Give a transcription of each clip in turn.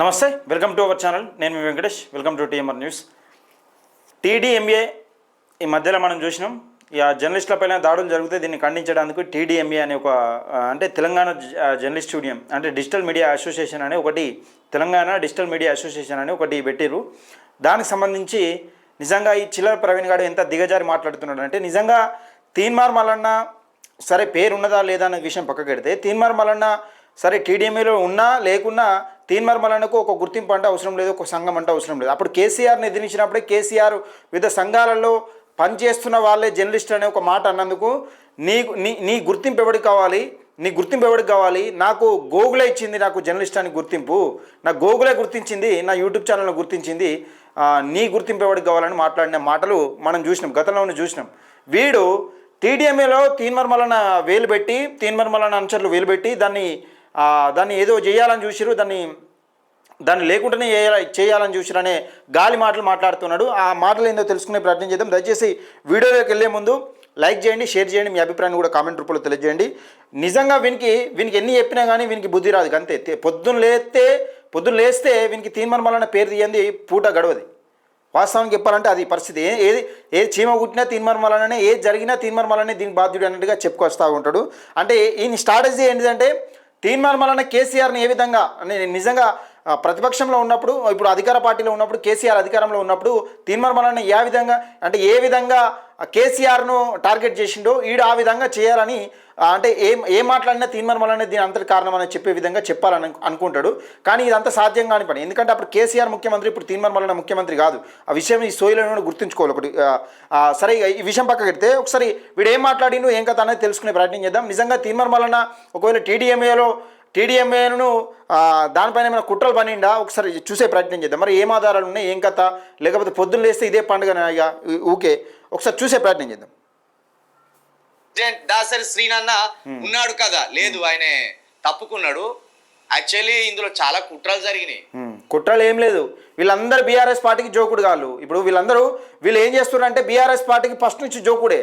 నమస్తే welcome to our channel. నేను మీ Venkatesh welcome to TMR news. TDMA ఈ మధ్యలో మనం చూసినాం. ఇక జర్నలిస్టులపైన దాడులు జరిగితే దీన్ని ఖండించడానికి టీడీఎంఏ అనే ఒక అంటే తెలంగాణ జర్నలిస్ట్ యూనియన్ అంటే డిజిటల్ మీడియా అసోసియేషన్ అనే ఒకటి తెలంగాణ డిజిటల్ మీడియా అసోసియేషన్ అని ఒకటి పెట్టిర్రు. దానికి సంబంధించి నిజంగా ఈ చిల్లర ప్రవీణ్ గారు ఎంత దిగజారి మాట్లాడుతున్నాడు అంటే నిజంగా తీన్మార్ మల్లన్న సరే పేరు ఉన్నదా లేదా అనే విషయం పక్కకెడితే తీన్మార్ మల్లన్న సరే టీడీఎంఏలో ఉన్నా లేకున్నా తీన్మర్మలనకు ఒక గుర్తింపు అంటే అవసరం లేదు ఒక సంఘం అంటే అవసరం లేదు. అప్పుడు కేసీఆర్ని ఎదిరించినప్పుడే కేసీఆర్ వివిధ సంఘాలలో పనిచేస్తున్న వాళ్ళే జర్నలిస్ట్ అనే ఒక మాట అన్నందుకు నీ నీ నీ గుర్తింపు ఎవరికి కావాలి? నీ గుర్తింపు ఎవరికి కావాలి? నాకు గోగులే ఇచ్చింది నాకు జర్నలిస్ట్ అని గుర్తింపు. నా గోగులే గుర్తించింది నా యూట్యూబ్ ఛానల్ గుర్తించింది నీ గుర్తింపు ఎవరికి కావాలని మాట్లాడిన మాటలు మనం చూసినాం గతంలోనే చూసినాం. వీడు టీడీఎంఏలో తీన్మర్మలన వేలు పెట్టి తీన్మర్మలన అంచర్లు వేలు పెట్టి దాన్ని దాన్ని ఏదో చేయాలని చూసిరు దాన్ని దాన్ని లేకుండానే చేయాలని చూసిరనే గాలి మాటలు మాట్లాడుతున్నాడు. ఆ మాటలు ఏందో తెలుసుకునే ప్రయత్నం చేద్దాం. దయచేసి వీడియోలోకి వెళ్ళే ముందు లైక్ చేయండి షేర్ చేయండి మీ అభిప్రాయాన్ని కూడా కామెంట్ రూపంలో తెలియజేయండి. నిజంగా వీనికి వీనికి ఎన్ని చెప్పినా కానీ వీనికి బుద్ధి రాదు అంతే. పొద్దున్న లేస్తే పొద్దున్న లేస్తే వీనికి తీన్మర్మలన్న పేరు తీయంది పూట గడవది. వాస్తవానికి చెప్పాలంటే అది పరిస్థితి. ఏ- ఏది ఏది చీమ కుట్టినా తీన్మర్మలనే ఏది జరిగినా తీన్మర్మలనే దీనికి బాధ్యుడు అన్నట్టుగా చెప్పుకొస్తూ ఉంటాడు. అంటే ఈయన స్ట్రాటజీ ఏంటిదంటే తీన్మర్మలన కేసీఆర్ని ఏ విధంగా నిజంగా ప్రతిపక్షంలో ఉన్నప్పుడు ఇప్పుడు అధికార పార్టీలో ఉన్నప్పుడు కేసీఆర్ అధికారంలో ఉన్నప్పుడు తీర్మానం ఏ విధంగా అంటే ఏ విధంగా కేసీఆర్ను టార్గెట్ చేసిండో ఈడు ఆ విధంగా చేయాలని అంటే ఏం ఏం మాట్లాడినా తీన్మర్మలనే దీని అంతటి కారణం అని చెప్పే విధంగా చెప్పాలని అనుకుంటాడు. కానీ ఇదంతా సాధ్యం కాని పని. ఎందుకంటే అప్పుడు కేసీఆర్ ముఖ్యమంత్రి ఇప్పుడు తీన్మర్మలన ముఖ్యమంత్రి కాదు. ఆ విషయం ఈ సోయిలను గుర్తుంచుకోవాలి ఒకటి. సరే ఈ విషయం పక్కకి పెడితే ఒకసారి వీడు ఏం మాట్లాడిండు ఏం కథ అనేది తెలుసుకునే ప్రయత్నం చేద్దాం. నిజంగా మలన ఒకవేళ టీడీఎంఏలో టీడీఎంఏను దానిపైన ఏమైనా కుట్రలు పనిండా ఒకసారి చూసే ప్రయత్నం చేద్దాం. మరి ఏం ఆధారాలు ఉన్నాయి? ఏం కథ? లేకపోతే పొద్దున్న లేస్తే ఇదే పండుగ ఇక? ఊకే. ఒకసారి చూసే ప్రయత్నం చేద్దాం. దాసరి శ్రీనన్న ఉన్నాడు కదా? లేదు ఆయన తప్పుకున్నాడు. యాక్చువల్లీ ఇందులో చాలా కుట్రలు జరిగినాయి. కుట్రలు ఏం లేదు. వీళ్ళందరూ బీఆర్ఎస్ పార్టీకి జోకుడు కాళ్ళు. ఇప్పుడు వీళ్ళందరూ వీళ్ళు ఏం చేస్తున్నారు అంటే బీఆర్ఎస్ పార్టీకి ఫస్ట్ నుంచి జోకుడే.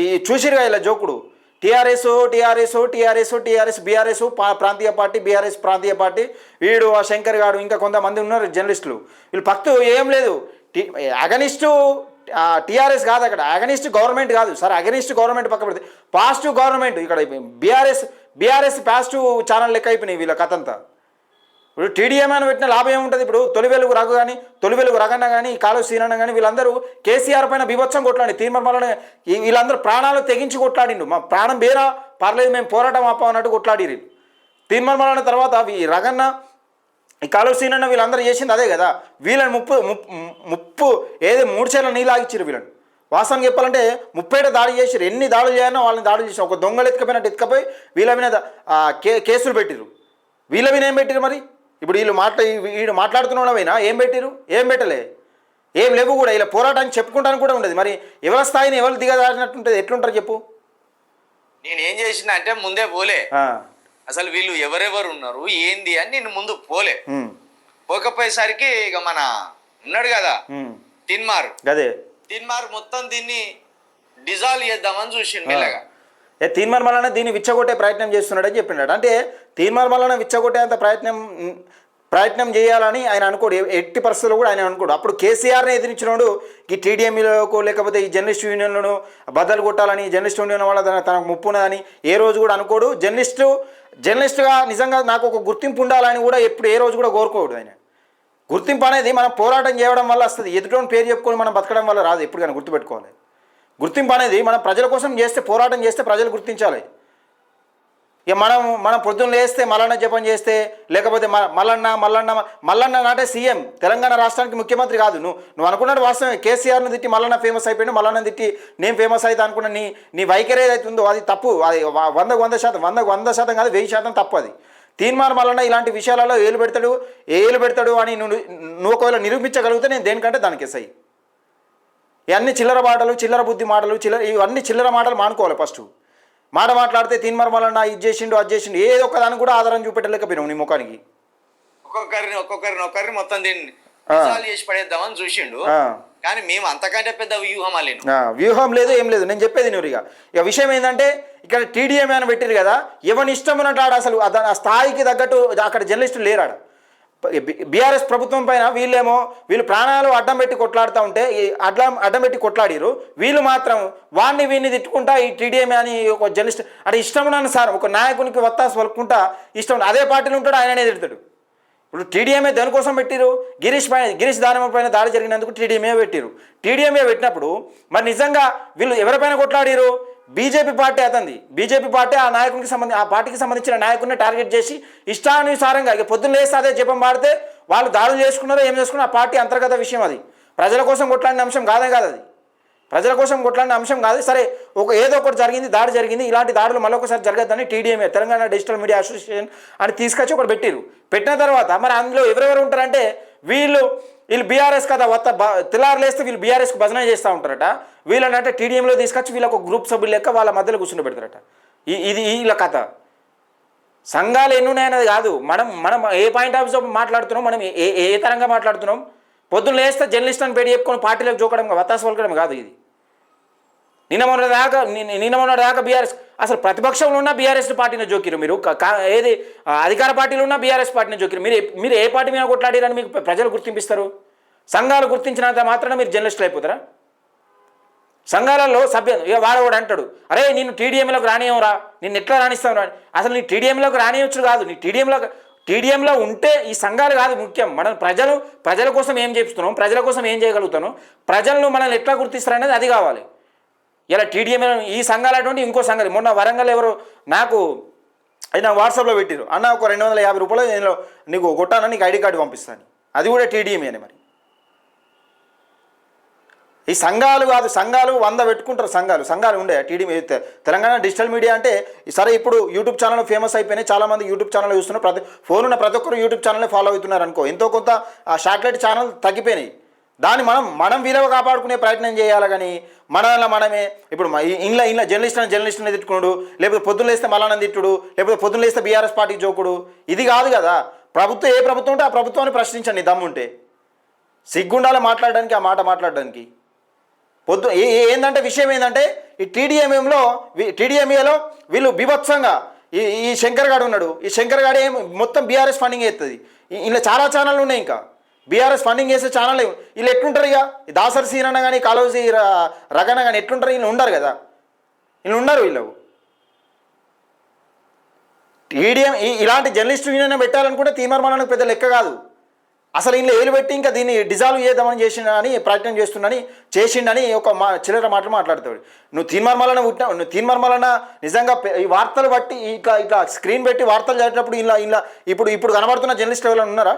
ఈ చూసిరుగా ఇలా జోకుడు. TRS TRS TRS TRS BRS ప్రాంతీయ పార్టీ బీఆర్ఎస్ ప్రాంతీయ పార్టీ. వీడు ఆ శంకర్ గాడు ఇంకా కొంతమంది ఉన్నారు జర్నలిస్టులు. వీళ్ళు పక్తు ఏం లేదు. టీ అగనిస్టు టీఆర్ఎస్ కాదు అక్కడ. అగనిస్ట్ గవర్నమెంట్ కాదు. సార్ అగనిస్ట్ గవర్నమెంట్ పక్క పెడితే పాజిటివ్ గవర్నమెంట్ ఇక్కడ బీఆర్ఎస్ బీఆర్ఎస్ పాజిటివ్ ఛానల్ లెక్క అయిపోయినాయి వీళ్ళ కథంతా. ఇప్పుడు టీడీఎం అని పెట్టిన లాభం ఏముంటుంది ఇప్పుడు? తొలి వెలుగు రఘు కానీ తొలి వెలుగు రగన్న కానీ కాలువ సీనన్న కానీ వీళ్ళందరూ కేసీఆర్ పైన బీభత్సం కొట్లాడి తీర్మర్మలని వీళ్ళందరూ ప్రాణాలు తెగించి కొట్లాడిండు మా ప్రాణం బేరా పర్లేదు మేము పోరాటం అప్ప అన్నట్టు కొట్లాడిరు తీర్మర్మలన తర్వాత ఈ రగన్న ఈ కాలువ సీనన్న వీళ్ళందరూ చేసింది అదే కదా. వీళ్ళని ముప్పు ముప్పు ముప్పు ఏదో మూడు చేల నీళ్ళాగిచ్చిరు వీళ్ళని. వాస్తవానికి చెప్పాలంటే ముప్పేట దాడి చేసిరు ఎన్ని దాడులు చేయాలన్నా వాళ్ళని దాడులు చేసి ఒక దొంగలు ఎత్తుకపోయినట్టు ఎత్తుకపోయి వీళ్ళ మీద కే కేసులు పెట్టిరు వీళ్ళ మీద ఏం పెట్టిరు మరి? ఇప్పుడు వీళ్ళు మాట్లా వీడు మాట్లాడుతున్నమైనా ఏం పెట్టిరు ఏం పెట్టలే? ఏం లేవు కూడా. ఇలా పోరాటానికి చెప్పుకుంటానికి కూడా ఉండదు. మరి ఎవరి స్థాయిని ఎవరు దిగజారినట్టుంటుంది? ఎట్లుంటారు చెప్పు. నేను ఏం చేసిన అంటే ముందే పోలే. అసలు వీళ్ళు ఎవరెవరు ఉన్నారు? ఏంది అని నేను ముందు పోలే. పోకపోయేసరికి ఇక మన ఉన్నాడు కదా. తిన్మార్ గదే. తిన్మార్ మొత్తం దీన్ని డిజాల్వ్ చేద్దామని చూసిండు మెల్లగా. తీన్మార్ మల్లన్న దీన్ని విచ్చగొట్టే ప్రయత్నం చేస్తున్నాడని చెప్పినాడు అంటే తీన్మార్ మల్లన్న విచ్చగొట్టేంత ప్రయత్నం ప్రయత్నం చేయాలని ఆయన అనుకోడు. ఎట్టి పరిస్థితుల్లో కూడా ఆయన అనుకోడు. అప్పుడు కేసీఆర్ని ఎదిరించినోడు ఈ టీడీఎంఈలకు లేకపోతే ఈ జర్నలిస్ట్ యూనియన్లను బద్దలు కొట్టాలని జర్నలిస్ట్ యూనియన్ వల్ల తనకు ముప్పున్నదని ఏ రోజు కూడా అనుకోడు. జర్నలిస్టు జర్నలిస్ట్గా నిజంగా నాకు ఒక గుర్తింపు ఉండాలని కూడా ఎప్పుడు ఏ రోజు కూడా కోరుకోడు ఆయన. గుర్తింపు అనేది మనం పోరాటం చేయడం వల్ల వస్తుంది. ఎదుటోని పేరు చెప్పుకొని మనం బతకడం వల్ల రాదు. ఎప్పుడు కానీ గుర్తుపెట్టుకోవాలి. గుర్తింపు అనేది మనం ప్రజల కోసం చేస్తే పోరాటం చేస్తే ప్రజలు గుర్తించాలి. ఇక మనం మనం పొద్దున్న లేస్తే మల్లన్న జపం చేస్తే లేకపోతే మ- మల్లన్న మల్లన్న మల్లన్న నాటే సీఎం తెలంగాణ రాష్ట్రానికి ముఖ్యమంత్రి కాదు. నువ్వు నువ్వు అనుకున్నాడు వాస్తవమే. కేసీఆర్ను తిట్టి మల్లన్న ఫేమస్ అయిపోయాడు మల్లన్న తిట్టి నేను ఫేమస్ అయితే అనుకున్న నీ నీ వైఖరి ఏదైతే ఉందో అది తప్పు. అది వందకు వంద శాతం వందకు వంద శాతం కాదు వెయ్యి శాతం తప్పు అది. తీన్మార్ మల్లన్న ఇలాంటి విషయాలలో ఏలు పెడతాడు ఏలు పెడతాడు అని నువ్వు నువ్వు ఒకవేళ నిరూపించగలిగితే నేను దేనికంటే దానికి ఎస్ఐ. ఇవన్నీ చిల్లర మాటలు చిల్లర బుద్ధి మాటలు చిల్లర ఇవన్నీ చిల్లర మాటలు మానుకోవాలి ఫస్ట్ మాట మాట్లాడితే తీన్మార్ మల్లన్న ఇది చేసిండు అది చేసిండు ఏదో ఒక దానికి కూడా ఆధారం చూపెట్టలేకపోయినావు నీ ముఖానికి. ఒక్కొక్కరిని ఒక్కొక్కరిని ఒక్కరిని మొత్తం దీన్ని చేసి పడేద్దామని చూసిండు. కానీ మేము అంతకంటే పెద్ద వ్యూహం ఆ, వ్యూహం లేదు ఏం లేదు. నేను చెప్పేది నువ్వు ఇక. విషయం ఏంటంటే ఇక్కడ టీడీఎం అని పెట్టారు కదా ఎవరి ఇష్టం ఉన్నట్టు ఆడ అసలు ఆ స్థాయికి తగ్గట్టు అక్కడ జర్నలిస్టులు లేరాడ. బీఆర్ఎస్ ప్రభుత్వం పైన వీళ్ళేమో వీళ్ళు ప్రాణాలు అడ్డం పెట్టి కొట్లాడుతూ ఉంటే ఈ అడ్డం అడ్డం పెట్టి కొట్లాడిరు వీళ్ళు మాత్రం వాడిని వీడిని తిట్టుకుంటా ఈ టీడీఎం అని ఒక జర్నలిస్ట్ అంటే ఇష్టం ఉన్నాను సార్ ఒక నాయకునికి వత్తాసు వలుకుంటా ఇష్టం అదే పార్టీలో ఉంటాడు ఆయననే తిడతాడు. ఇప్పుడు టీడీఎంఏ దేనికోసం పెట్టిరు గిరీష్ పైన గిరీష్ దానమ్మ పైన దాడి జరిగినందుకు టీడీఎంఏ పెట్టిరు టీడీఎంఏ పెట్టినప్పుడు మరి నిజంగా వీళ్ళు ఎవరిపైన కొట్లాడిరు బీజేపీ పార్టీ అతంది బీజేపీ పార్టీ ఆ నాయకునికి సంబంధించి ఆ పార్టీకి సంబంధించిన నాయకుడిని టార్గెట్ చేసి ఇష్టానుసారంగా ఇక పొద్దున్న లేస్తే అదే జపం పాడితే వాళ్ళు దాడులు చేసుకున్నారో ఏం చేసుకున్నారో ఆ పార్టీ అంతర్గత విషయం అది. ప్రజల కోసం కొట్లాడిన అంశం కాదే కాదు అది. ప్రజల కోసం కొట్లాడిన అంశం కాదు. సరే ఒక ఏదో ఒకటి జరిగింది దాడి జరిగింది ఇలాంటి దాడులు మరొకసారి జరగద్దని TDMA Telangana digital media association అని తీసుకొచ్చి ఒకటి పెట్టిరు పెట్టిన తర్వాత మరి అందులో ఎవరెవరు ఉంటారంటే వీళ్ళు వీళ్ళు బీఆర్ఎస్ కదా వత్త తెల్లారులేస్తే వీళ్ళు బీఆర్ఎస్కి భజన చేస్తూ ఉంటారట. వీళ్ళని అంటే టీడీఎంలో తీసుకొచ్చి వీళ్ళకు గ్రూప్ సభ్యులు లెక్క వాళ్ళ మధ్యలో కూర్చుని పెడతారట. ఈ- ఇది వీళ్ళ కథ. సంఘాలు ఎన్ని ఉన్నాయనేది కాదు. మనం మనం ఏ పాయింట్ ఆఫ్ వ్యూ మాట్లాడుతున్నాం మనం ఏ ఏ తరంగా మాట్లాడుతున్నాం? పొద్దున్న లేస్తే జర్నలిస్ట్ అని పెట్టి చెప్పుకొని పార్టీలకు చూకడం వత్తాసు పలకడం కాదు ఇది. నిన్న మొన్న దాకా నిన్న మొన్న దాకా బీఆర్ఎస్ అసలు ప్రతిపక్షంలో ఉన్న బీఆర్ఎస్ పార్టీని జోకిరు మీరు. ఏది? అధికార పార్టీలో ఉన్న బీఆర్ఎస్ పార్టీని జోకిరు మీరు మీరు ఏ పార్టీ మీద కొట్లాడారని మీకు ప్రజలు గుర్తింపిస్తారు? సంఘాలు గుర్తించినంత మాత్రాన మీరు జర్నలిస్టులు అయిపోతారా? సంఘాలలో సభ్య ఇక వాడవాడు అంటాడు అరే నేను టీడీఎంలోకి రానియంరా నిన్ను ఎట్లా రాణిస్తాం రా? అసలు నీ టీడీఎంలోకి రానియవచ్చు కాదు. నీ టీడీఎంలో టీడీఎంలో ఉంటే ఈ సంఘాలు కాదు ముఖ్యం. మనం ప్రజలు ప్రజల కోసం ఏం చేస్తున్నాం? ప్రజల కోసం ఏం చేయగలుగుతాను ప్రజలను మనల్ని ఎట్లా గుర్తిస్తారనేది అది కావాలి. ఇలా టీడీఎం ఈ సంఘాలు అటువంటి ఇంకో సంఘాలు. మొన్న వరంగల్ ఎవరు నాకు అయినా వాట్సాప్లో పెట్టారు అన్న ఒక రెండు వందల యాభై రూపాయలు నేను నీకు కొట్టాను నీకు ఐడి కార్డు పంపిస్తాను అది కూడా టీడీఎం అని మరి? ఈ సంఘాలు కాదు సంఘాలు వంద పెట్టుకుంటారు సంఘాలు. సంఘాలు ఉండే టీడీ తెలంగాణ డిజిటల్ మీడియా అంటే సరే ఇప్పుడు యూట్యూబ్ ఛానల్ ఫేమస్ అయిపోయినాయి చాలా మంది యూట్యూబ్ ఛానల్ చూస్తున్నారు. ప్రతి ఫోన్ ఉన్న ప్రతి ఒక్కరు యూట్యూబ్ ఛానల్ ఫాలో అవుతున్నారు అనుకో. ఎంతో కొంత ఆ శాటిలైట్ ఛానల్ తగ్గిపోయినాయి. దాన్ని మనం మనం విలువ కాపాడుకునే ప్రయత్నం చేయాలి కానీ మనలో మనమే ఇప్పుడు ఇంట్లో ఇంట్లో జర్నలిస్ట్ అని జర్నలిస్ట్ని తిట్టుకున్నాడు లేకపోతే పొద్దున్న లేస్తే మలానం తిట్టుడు లేకపోతే పొద్దున్న లేస్తే బీఆర్ఎస్ పార్టీకి జోకుడు ఇది కాదు కదా. ప్రభుత్వం ఏ ప్రభుత్వం ఉంటే ఆ ప్రభుత్వాన్ని ప్రశ్నించండి దమ్ముంటే. సిగ్గుండాలి మాట్లాడడానికి ఆ మాట మాట్లాడడానికి. పొద్దు ఏ- ఏ- విషయం ఏంటంటే ఈ టీడీఎంఏంలో టీడీఎంఏలో వీళ్ళు బీభత్సంగా ఈ ఈ శంకర్ గాడు ఉన్నాడు. ఈ శంకర్ గాడు ఏం మొత్తం బీఆర్ఎస్ ఫండింగ్ చేస్తుంది ఇలా చాలా ఛానళ్ళు ఉన్నాయి ఇంకా. బీఆర్ఎస్ ఫండింగ్ చేసే ఛానల్ వీళ్ళు ఎట్లుంటారు ఇక? దాసరి సీనన్న కానీ కాలువసి రగన కానీ ఎట్లుంటారు? వీళ్ళు ఉండరు కదా? వీళ్ళు ఉండరు వీళ్ళు. ఈడిఎం ఇలాంటి జర్నలిస్ట్ యూనియన్ పెట్టాలనుకుంటే తీర్మానానికి పెద్ద లెక్క కాదు. అసలు ఇంట్లో ఏలు పెట్టి ఇంకా దీన్ని డిజాల్వ్ చేద్దామని చేసిండని ప్రయత్నం చేస్తుండని చేసిండని ఒక మా చిల్లర మాటలు మాట్లాడతాడు. నువ్వు తీన్మర్మలన పుట్టిన నువ్వు తీన్మర్మలన నిజంగా ఈ వార్తలు బట్టి ఇట్లా ఇట్లా స్క్రీన్ పెట్టి వార్తలు చదివేటప్పుడు ఇలా ఇలా ఇప్పుడు ఇప్పుడు కనబడుతున్న జర్నలిస్ట్ ఎవరైనా ఉన్నారా?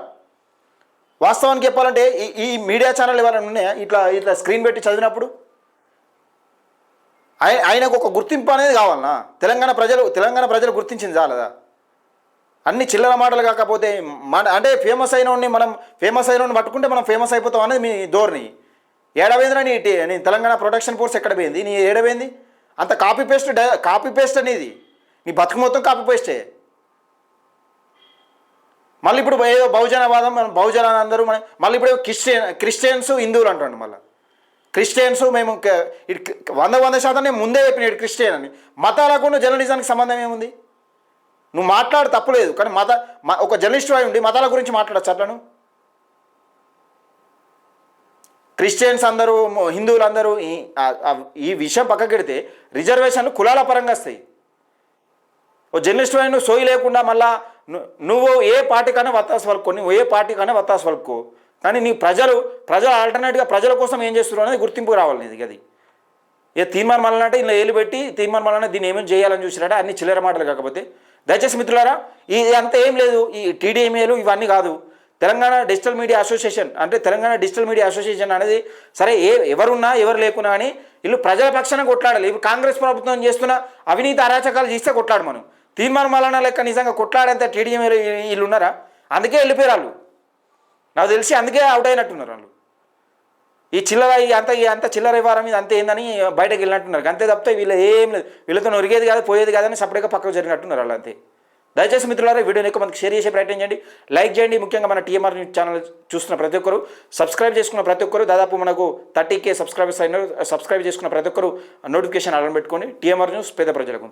వాస్తవానికి చెప్పాలంటే ఈ ఈ మీడియా ఛానల్ ఎవరైనా ఉన్నాయా ఇట్లా ఇట్లా స్క్రీన్ పెట్టి చదివినప్పుడు ఆయన ఆయనకు ఒక గుర్తింపు అనేది కావాలన్నా తెలంగాణ ప్రజలు తెలంగాణ ప్రజలు గుర్తించింది చాలదా? అన్ని చిల్లర మాటలు కాకపోతే మన అంటే ఫేమస్ అయిన మనం ఫేమస్ అయినవాడిని పట్టుకుంటే మనం ఫేమస్ అయిపోతాం అనేది మీ ధోరణి. ఏడవేందిరా నీ నీ తెలంగాణ ప్రొడక్షన్ ఫోర్స్ ఎక్కడ పోయింది? నీ ఏడవేంది? అంత కాపీ పేస్ట్ కాపీ పేస్ట్ అనేది. నీ బతుకు మొత్తం కాపీ పేస్టే మళ్ళీ ఇప్పుడు ఏదో బహుజనవాదం మనం బహుజన అందరూ మన మళ్ళీ ఇప్పుడు క్రిస్టియన్ క్రిస్టియన్స్ హిందువులు అంటుండే మళ్ళీ. క్రిస్టియన్స్ మేము ఇటు వంద వంద శాతం నేను ముందే చెప్పిన క్రిస్టియన్ అని. మతాలకు ఉన్న జర్నలిజానికి సంబంధం ఏముంది? నువ్వు మాట్లాడు తప్పులేదు కానీ మత మ- ఒక జర్నలిస్ట్ అయి ఉండి మతాల గురించి మాట్లాడచ్చు అట్లను క్రిస్టియన్స్ అందరూ హిందువులు అందరూ ఈ- ఈ విషయం పక్కకెడితే రిజర్వేషన్లు కులాల పరంగా వస్తాయి. ఓ జర్నలిస్ట్ అయిన నువ్వు సోయి లేకుండా మళ్ళీ నువ్వు ఏ పార్టీకైనా వత్తాసు పలుకో నువ్వు ఏ పార్టీకైనా వత్తాసు పలుకో కానీ నీ ప్రజలు ప్రజలు ఆల్టర్నేట్గా ప్రజల కోసం ఏం చేస్తున్నారు అనేది గుర్తింపు రావాలి నీది అది ఇక తీర్మానం మళ్ళంటే ఇలా ఏలు పెట్టి తీర్మానం మళ్ళీ దీన్ని ఏమేమి చేయాలని చూసినట్ట అన్ని చిల్లర మాటలు కాకపోతే. దయచేసి మిత్రులారా ఇది అంతా ఏం లేదు. ఈ టీడీఎంఏలు ఇవన్నీ కాదు. తెలంగాణ డిజిటల్ మీడియా అసోసియేషన్ అంటే తెలంగాణ డిజిటల్ మీడియా అసోసియేషన్ అనేది సరే ఏ ఎవరున్నా ఎవరు లేకున్నా అని వీళ్ళు ప్రజల పక్షాన కొట్లాడాలి. ఇప్పుడు కాంగ్రెస్ ప్రభుత్వం చేస్తున్న? అవినీతి అరాచకాలు చేస్తే కొట్లాడు మనం తీర్మానం మళ్ళా లెక్క నిజంగా కొట్లాడేంత టీడీఎం వీళ్ళు ఉన్నారా అందుకే వెళ్ళిపోయారు వాళ్ళు. నాకు తెలిసి అందుకే అవుట్ అయినట్టున్నారు వాళ్ళు. ఈ చిల్లర అంత అంత చిల్లర వ్యవహారం మీద అంతే ఏందని బయటకు వెళ్ళినట్టున్నారు. అంతే తప్పితే వీళ్ళు ఏం లేదు. వీళ్ళతో నొరిగేది కాదు పోయేది కాదని సపరేట్గా పక్కకు జరిగినట్టున్నారు వాళ్ళు అంతే. దయచేసి మిత్రులారా వీడియోని ఎక్కువ మనకి షేర్ చేసే ప్రయత్నం చేయండి. లైక్ చేయండి. ముఖ్యంగా మన టీఎంఆర్ న్యూస్ ఛానల్ చూస్తున్న ప్రతి ఒక్కరు. సబ్స్క్రైబ్ చేసుకున్న ప్రతి ఒక్కరు. దాదాపు మనకు థర్టీ కే సబ్స్క్రైబర్స్ అయినారు సబ్స్క్రైబ్ చేసుకున్న ప్రతి ఒక్కరు. నోటిఫికేషన్ అలర్ట్ పెట్టుకొని టీఎంఆర్ న్యూస్ పేద ప్రజలకు